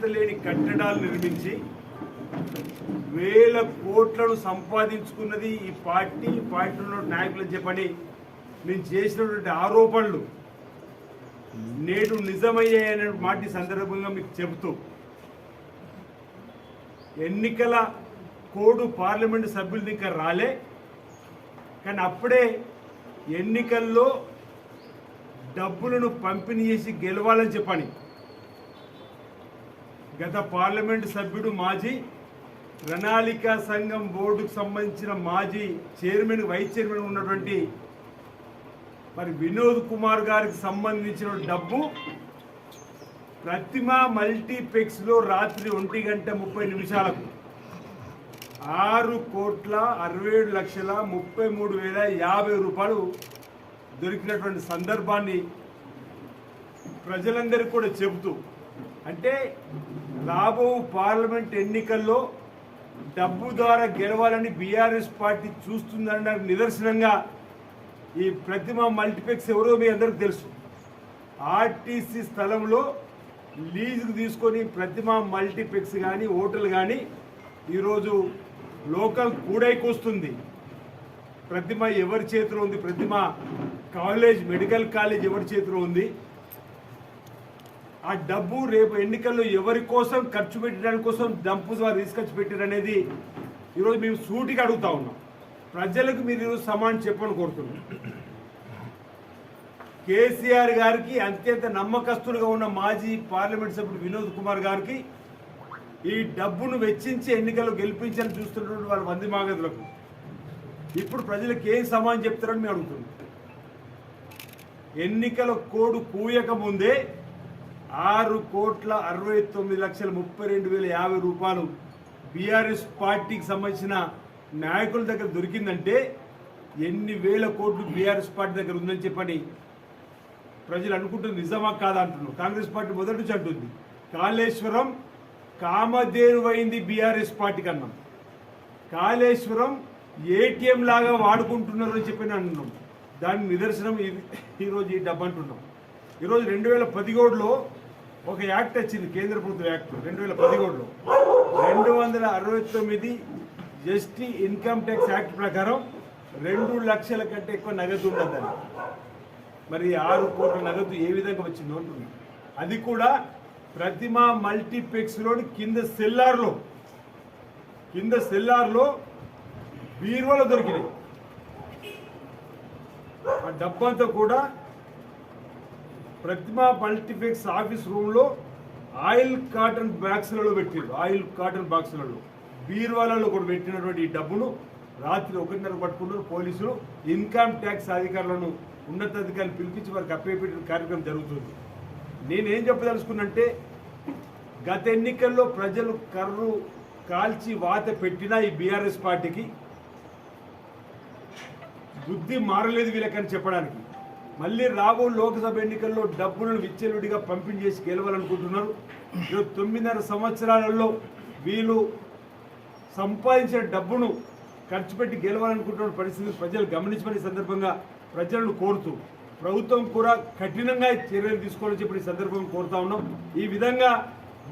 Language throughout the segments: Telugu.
లేని కట్టడాలు నిర్మించి వేల కోట్లను సంపాదించుకున్నది ఈ పార్టీ ఈ పార్టీలో నాయకులు చెప్పని నేను చేసినటువంటి ఆరోపణలు నేడు నిజమయ్యాయనే మాట సందర్భంగా మీకు చెబుతూ ఎన్నికల కోడు పార్లమెంటు సభ్యులు ఇంకా రాలే. కానీ అప్పుడే ఎన్నికల్లో డబ్బులను పంపిణీ చేసి గెలవాలని చెప్పని గత పార్లమెంటు సభ్యుడు మాజీ ప్రణాళిక సంఘం బోర్డుకు సంబంధించిన మాజీ చైర్మన్ వైస్ చైర్మన్ ఉన్నటువంటి మరి వినోద్ కుమార్ గారికి సంబంధించిన డబ్బు ప్రతిమ మల్టీప్లెక్స్లో రాత్రి ఒంటి గంట ముప్పై నిమిషాలకు ఆరు కోట్ల అరవై ఏడు లక్షల ముప్పై మూడు వేల యాభై రూపాయలు దొరికినటువంటి సందర్భాన్ని ప్రజలందరికీ కూడా చెబుతూ అంటే రాబో పార్లమెంట్ ఎన్నికల్లో డబ్బు ద్వారా గెలవాలని బీఆర్ఎస్ పార్టీ చూస్తుందన్న నిదర్శనంగా ఈ ప్రతిమ మల్టీప్లెక్స్ ఎవరో మీ అందరికి తెలుసు. ఆర్టీసీ స్థలంలో లీజుకు తీసుకొని ప్రతిమ మల్టీప్లెక్స్ కానీ హోటల్ కానీ ఈరోజు లోకల్ కూడైకొస్తుంది ప్రతిమ ఎవరి చేతిలో ఉంది? ప్రతిమ కాలేజ్ మెడికల్ కాలేజ్ ఎవరి చేతిలో ఉంది? ఆ డబ్బు రేపు ఎన్నికల్లో ఎవరి కోసం ఖర్చు పెట్టడానికి కోసం డంపు ద్వారా తీసుకొచ్చి పెట్టారు అనేది ఈరోజు మేము సూటిగా అడుగుతా ఉన్నాం. ప్రజలకు మీరు ఈరోజు సమానం చెప్పని కోరుతున్నాం. కేసీఆర్ గారికి అత్యంత నమ్మకస్తులుగా ఉన్న మాజీ పార్లమెంట్ సభ్యుడు వినోద్ కుమార్ గారికి ఈ డబ్బును వెచ్చించి ఎన్నికల్లో గెలిపించాలని చూస్తున్నటువంటి వాళ్ళ మంది మాగదులకు. ఇప్పుడు ప్రజలకు ఏం సమానం చెప్తారని మేము అడుగుతున్నాం. ఎన్నికల కోడ్ కూయక ముందే ఆరు కోట్ల అరవై తొమ్మిది లక్షల ముప్పై రెండు వేల యాభై రూపాయలు బీఆర్ఎస్ పార్టీకి సంబంధించిన నాయకుల దగ్గర దొరికిందంటే ఎన్ని వేల కోట్లు బీఆర్ఎస్ పార్టీ దగ్గర ఉందని చెప్పని ప్రజలు అనుకుంటుంది నిజమా కాదా అంటున్నారు. కాంగ్రెస్ పార్టీ మొదటి నుంచి అంటుంది కాళేశ్వరం కామధేనువైంది బీఆర్ఎస్ పార్టీ కన్నా. కాళేశ్వరం ఏటీఎం లాగా వాడుకుంటున్నారు అని చెప్పి అంటున్నాం. దాని నిదర్శనం ఈరోజు ఈ డబ్బు అంటున్నాం. ఈరోజు రెండు వేల పదిహేడులో ఒక యాక్ట్ వచ్చింది కేంద్ర ప్రభుత్వ యాక్ట్ రెండు వేల పదిహేడులో. రెండు వందల అరవై తొమ్మిది జస్టి ఇన్కమ్ ట్యాక్స్ యాక్ట్ ప్రకారం రెండు లక్షల కంటే ఎక్కువ నగదు ఉండదని మరి ఆరు కోట్ల నగదు ఏ విధంగా వచ్చిందో ఉంటుంది అది కూడా ప్రతిమ మల్టీప్లెక్స్లోని కింద సెల్లార్లో. కింద సెల్లార్లో బీరువాలో దొరికినాయి. ఆ డబ్బంతా కూడా ప్రతిమ మల్టీఫెక్స్ ఆఫీస్ రూమ్లో ఆయిల్ కాటన్ బాక్సులలో పెట్టారు ఆయిల్ కాటన్ బాక్సులలో. బీర్వాలలో కూడా పెట్టినటువంటి ఈ డబ్బును రాత్రి ఒకటిన్నర పట్టుకున్నారు పోలీసులు. ఇన్కమ్ ట్యాక్స్ అధికారులను ఉన్నతాధికారులు పిలిపించి వారికి అప్పేపెట్టిన కార్యక్రమం జరుగుతుంది. నేనేం చెప్పదలుచుకున్నంటే గత ఎన్నికల్లో ప్రజలు కర్రు కాల్చి వాత పెట్టినా ఈ బీఆర్ఎస్ పార్టీకి బుద్ధి మారలేదు వీళ్ళకని చెప్పడానికి. మళ్ళీ రాబో లోక్సభ ఎన్నికల్లో డబ్బులను విచ్చేలుడిగా పంపిణీ చేసి గెలవాలనుకుంటున్నారు. ఈరోజు తొమ్మిదిన్నర సంవత్సరాలలో వీళ్ళు సంపాదించిన డబ్బును ఖర్చు పెట్టి గెలవాలనుకుంటున్న పరిస్థితి ప్రజలు గమనించమని సందర్భంగా ప్రజలను కోరుతూ ప్రభుత్వం కూడా కఠినంగా చర్యలు తీసుకోవాలని చెప్పి ఈ సందర్భంగా కోరుతా ఉన్నాం. ఈ విధంగా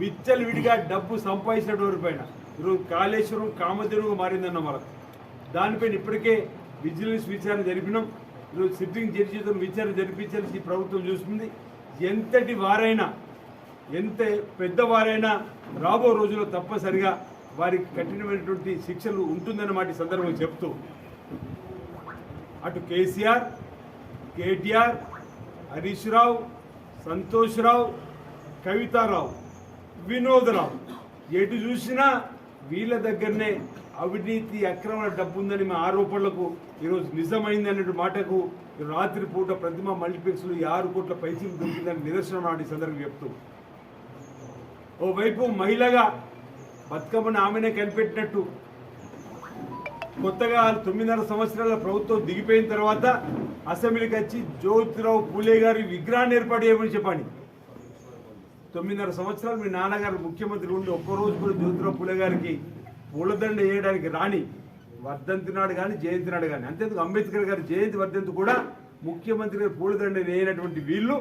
విచ్చలవిడిగా డబ్బు సంపాదించినటువంటి పైన ఈరోజు కాళేశ్వరం కామధేనుగా మారిందన్న వాళ్ళకు దానిపైన ఇప్పటికే విజిలెన్స్ విచారణ జరిపినాం. ఈరోజు సిట్టింగ్ జడ్జితో విచారణ జరిపించాల్సి ప్రభుత్వం చూస్తుంది. ఎంతటి వారైనా ఎంత పెద్దవారైనా రాబో రోజుల్లో తప్పనిసరిగా వారికి కఠినమైనటువంటి శిక్షలు ఉంటుందన్నమాట సందర్భం సందర్భంగా చెప్తూ అటు కేసీఆర్ కేటీఆర్ హరీష్ రావు సంతోష్ రావు కవితారావు వినోదరావు ఎటు చూసినా వీళ్ళ దగ్గరనే అవినీతి అక్రమ డబ్బు ఉందని మా ఆరోపణలకు ఈరోజు నిజమైంది అనే మాటకు రాత్రి పూట ప్రతిమ మల్టీప్లెక్స్లు ఈ ఆరు కోట్ల పైసలు దొరికిందని నిదర్శనం నాటి సందర్భం చెప్తూ. ఓవైపు మహిళగా బతుకమ్మని ఆమెనే కనిపెట్టినట్టు కొత్తగా తొమ్మిదిన్నర సంవత్సరాల ప్రభుత్వం దిగిపోయిన తర్వాత అసెంబ్లీకి వచ్చి జ్యోతిరావు పూలే గారి విగ్రహాన్ని ఏర్పాటు చేయమని చెప్పండి. తొమ్మిదిన్నర సంవత్సరాలు మీ నాన్నగారు ముఖ్యమంత్రి ఉండి ఒక్కరోజు కూడా జ్యోతిరావు పూలే గారికి పూలదండ వేయడానికి రాని వర్ధంతి నాడు కానీ జయంతి నాడు కానీ అంతేందుకు అంబేద్కర్ గారి జయంతి వర్ధంతి కూడా ముఖ్యమంత్రి గారు పూలదండ వేయనటువంటి వీళ్ళు.